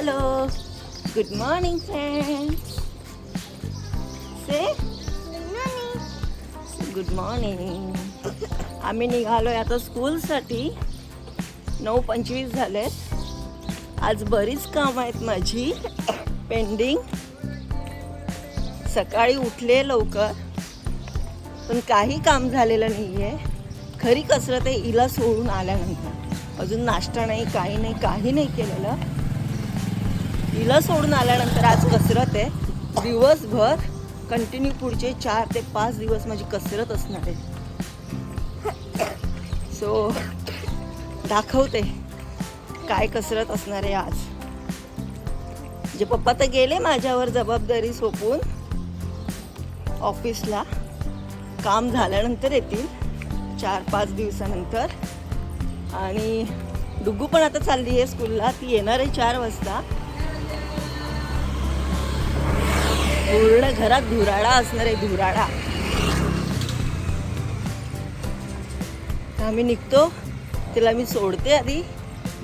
Hello good morning friends से good morning आम्ही निघालोय आता स्कूलसाठी. नऊ पंचवीस झालेत. आज बरीच कामं आहेत माझी. पेंडिंग सकाळी उठले लवकर. पण काही काम झालेलं नाही आहे खरी कसरत आहे हिला सोडून आल्यानंतर. अजून नाश्ता नाही काही नाही काही नाही केलेलं. हिला सोडून आल्यानंतर आज कसरत आहे. दिवसभर कंटिन्यू पुढचे चार ते पाच दिवस माझी कसरत असणार आहे. सो दाखवते काय कसरत असणार आहे आज. जे पप्पा तर गेले माझ्यावर जबाबदारी सोपून. ऑफिसला काम झाल्यानंतर येतील चार पाच दिवसानंतर. आणि डुगू पण आता चालली आहे स्कूलला ती येणार आहे चार वाजता. पूर्ण घरात धुराळा असणार आहे धुराळा. आम्ही निघतो. तिला मी सोडते आधी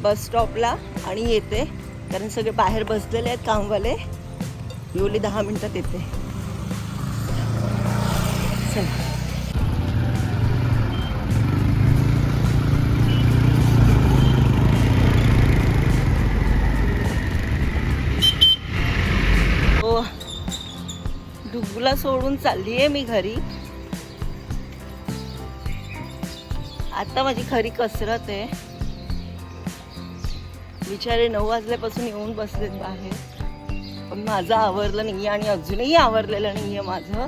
बस स्टॉपला आणि येते. कारण सगळे बाहेर बसलेले आहेत कामवाले. येवली दहा मिनिटात येते. चला हो डुगूला सोडून चालली आहे मी घरी. आता माझी खरी कसरत आहे. बिचारे नऊ वाजल्यापासून येऊन बसलेत बाहेर. पण माझं आवरलं नाही आणि अजूनही आवरलेलं नाहीये माझं.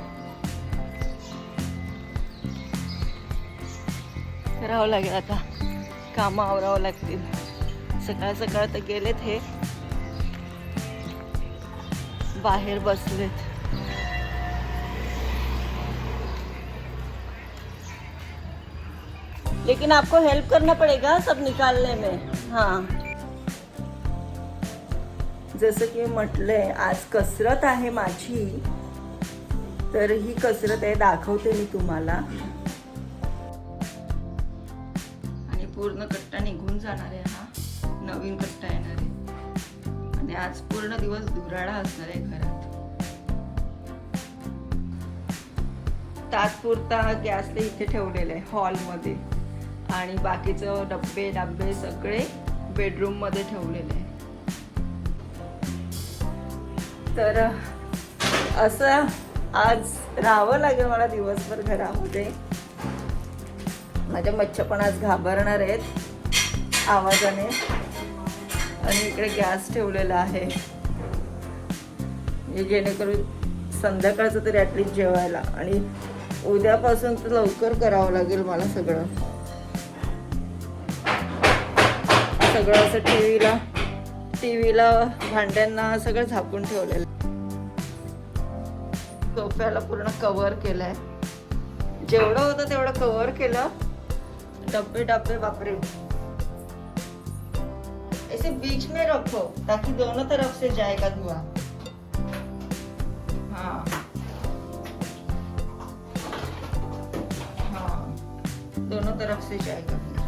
करावं लागेल आता. कामं आवरावं लागतील. सकाळ सकाळ तर गेलेत हे. बाहेर बसलेत. लेकिन आपको हेल्प करना पड़ेगा सब निकालने में। हाँ। जसं की म्हटलंय आज कसरत आहे माझी तर ही कसरत आहे दाखवते मी तुम्हाला. आणि पूर्ण कट्टा निघून जाणार आहे हा. नवीन कट्टा येणार आहे. आणि आज पूर्ण दिवस धुराडा असणार आहे घरात. तात्पुरता गॅस ते इथे ठेवलेलं आहे हॉलमध्ये. आणि बाकीचं डब्बे डब्बे सगळे बेडरूममध्ये ठेवलेले आहे. तर असं आज राहावं लागेल मला दिवसभर घरामध्ये. माझ्या मच्छा पण आज घाबरणार आहेत आवाजाने. आणि इकडे गॅस ठेवलेला आहे. जेणेकरून संध्याकाळचं तरी ॲटलीस्ट जेवायला. आणि उद्यापासून तर लवकर करावं लागेल मला सगळं. सगळं असं टी व्हीला टी व्हीला भांड्यांना सगळं झाकून ठेवलेलं. सोफ्याला पूर्ण कव्हर केलंय. जेवढं होतं तेवढं कव्हर केलं. डब्बे डब्बे बापरे. ऐसे बीच में रखो ताकि दोनों तरफ से जाएगा धुआं. हाँ. हाँ. दोनों तरफ से जाएगा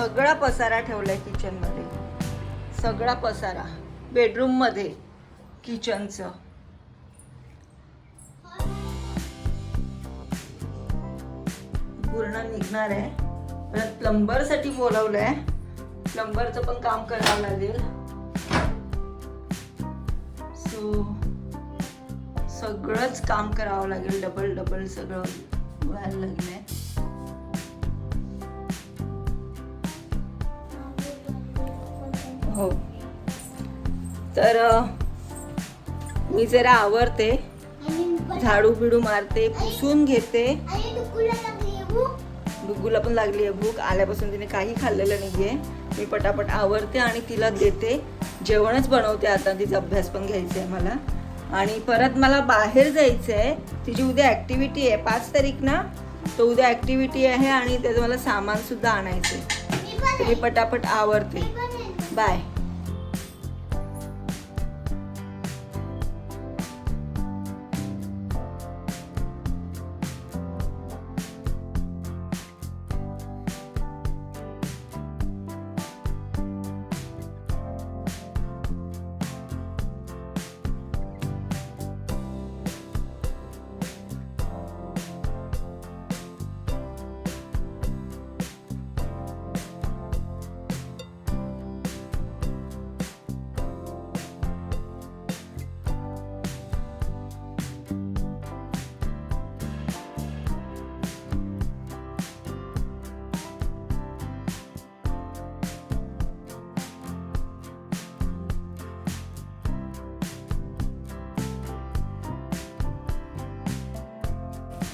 सगळा पसारा ठेवला आहे किचनमध्ये सगळा पसारा. बेडरूममध्ये किचनचं पूर्ण निघणार आहे. परत प्लंबरसाठी बोलावलं बोलावलंय. प्लंबरचं पण काम करावं लागेल. सो सगळंच काम करावं लागेल. डबल डबल सगळं व्हायला लागलंय. हो. तर मी जरा आवरते. झाडू बिडू मारते पुसून घेते. डुग्गूला पण लागली आहे भूक. आल्यापासून तिने काही खाल्लेलं नाही आहे मी पटापट आवरते आणि तिला देते. जेवणच बनवते आता तिचा अभ्यास पण घ्यायचा आहे मला. आणि परत मला बाहेर जायचं आहे तिची उद्या ॲक्टिव्हिटी आहे. पाच तारीख ना? तर उद्या ॲक्टिव्हिटी आहे आणि त्याचं मला सामानसुद्धा आणायचं आहे मी पटापट आवरते. बाय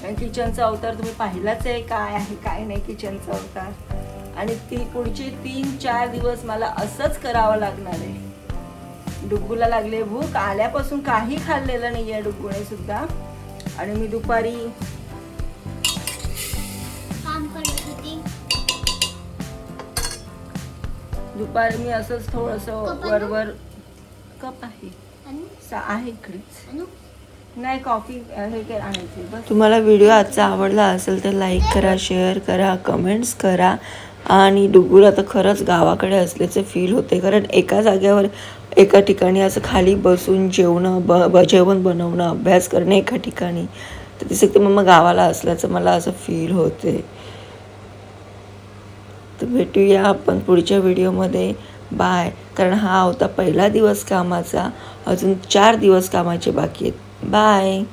आणि किचनचा अवतार तुम्ही पाहिलाच आहे काय आहे काय नाही किचनचा अवतार. आणि ती पुढचे तीन चार दिवस मला असंच करावं लागणार आहे. डुग्गूला लागले भूक आल्यापासून काही खाल्लेलं नाही आहे डुग्गूने सुद्धा. आणि मी दुपारी दुपारी मी असंच थोडंसं? वरवर कप आहे. आहे इकडेच. नाही कॉफी हे काय आणायची? बस. तुम्हाला व्हिडिओ आजचा आवडला असेल तर लाईक करा शेअर करा कमेंट्स करा. आणि डुगूला तर खरंच गावाकडे असल्याचं फील होते कारण एका जागेवर एका ठिकाणी असं खाली बसून जेवणं ब ब- जेवण बनवणं अभ्यास करणं एका ठिकाणी तर तिथे ते मग गावाला असल्याचं मला असं फील होते तर भेटूया आपण पुढच्या व्हिडिओमध्ये. बाय. कारण हा होता पहिला दिवस कामाचा. अजून चार दिवस कामाचे बाकी आहेत. बाय